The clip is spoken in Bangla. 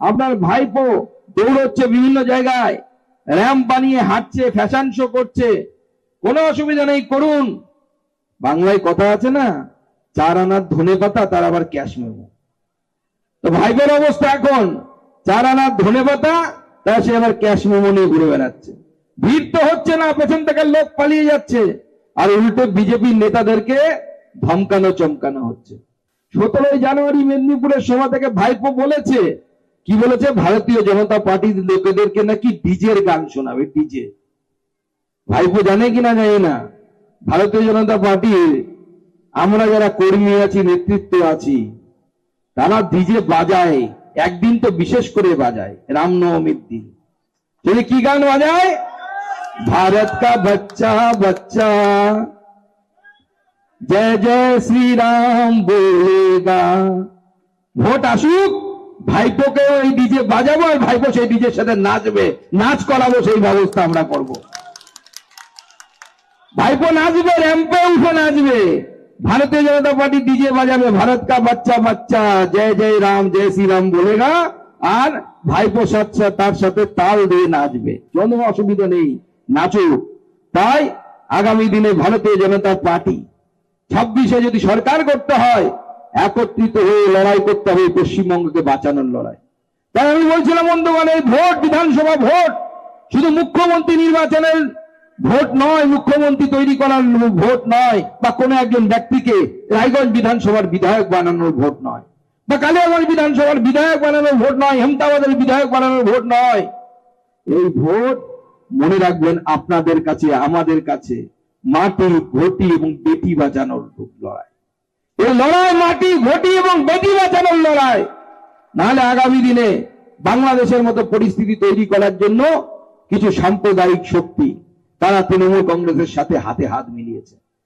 আপনার ভাইপো দৌড়চ্ছে বিভিন্ন জায়গায়, র্যাম্প বানিয়ে হাঁটছে ফ্যাশন শো করছে। কোনো অসুবিধা নেই, করুন। বাংলায় কথা আছে না, চার আনার ধনে পাতা, তার আবার ক্যাশ মেমো তো ভাইপোর অবস্থা এখন, চার আনার ধনে পাতা তা সে আবার ক্যাশ মেমো নিয়ে ঘুরে বেড়াচ্ছে। ভিড় তো হচ্ছে না, পেছন থেকে লোক পালিয়ে যাচ্ছে। আর উল্টো বিজেপির নেতাদেরকে ধমকানো চমকানো হচ্ছে। সতেরোই জানুয়ারি মেদিনীপুরের সভা থেকে ভাইপো বলেছে কি বলেছে ভারতীয় জনতা পার্টির লোকেদেরকে নাকি ডিজের গান শোনাবে ডিজে ভাইপো জানে কিনা জানি না ভারতীয় জনতা পার্টির আমরা যারা কর্মী আছি নেতৃত্ব আছি তারা ডিজে বাজায় একদিন তো বিশেষ করে বাজায় রামনবমীর দিন তিনি কি গান বাজায় भारत का बच्चा बच्चा जय जय श्री राम बोलेगा ভোট আসুক ভাইপোকে ওই ডিজে বাজাবো আর ভাইপো সেই ডিজের সাথে নাচবে। নাচ করাবো সেই ব্যবস্থা আমরা করব। ভাইপো নাচবে, র্যাম্পে উঠে নাচবে। ভারতীয় জনতা পার্টি ডিজে বাজাবে, ভারত কা বাচ্চা বাচ্চা, জয় জয় রাম, জয় শ্রী রাম বলেগা। আর ভাইপো সাথে, তার সাথে তাল দিয়ে নাচবে। কোনো অসুবিধা নেই, নাচুক। তাই আগামী দিনে ভারতীয় জনতা পার্টি। ছাব্বিশে যদি সরকার করতে হয় একত্রিত হয়ে লড়াই করতে হবে পশ্চিমবঙ্গকে বাঁচানোর লড়াই। তাই আমি বলছিলাম, বন্ধুগণ, এই ভোট, বিধানসভা ভোট শুধু মুখ্যমন্ত্রী নির্বাচনের ভোট নয়, মুখ্যমন্ত্রী তৈরি করার ভোট নয়, বা কোনো একজন ব্যক্তিকে রায়গঞ্জ বিধানসভার বিধায়ক বানানোর ভোট নয়, বা কালিয়াগঞ্জ বিধানসভার বিধায়ক বানানোর ভোট নয়, হেমতাবাদের বিধায়ক বানানোর ভোট নয়। এই ভোট মনে রাখবেন আপনাদের কাছে, আমাদের কাছে মাটি ঘটি এবং বেটি বাঁচানোর লড়াই। এই লড়াই মাটি, ঘটি এবং বেটি বাঁচানোর লড়াই। নাহলে আগামী দিনে বাংলাদেশের মতো পরিস্থিতি তৈরি করার জন্য কিছু সাম্প্রদায়িক শক্তি, তারা তৃণমূল কংগ্রেসের সাথে হাতে হাত মিলিয়েছে।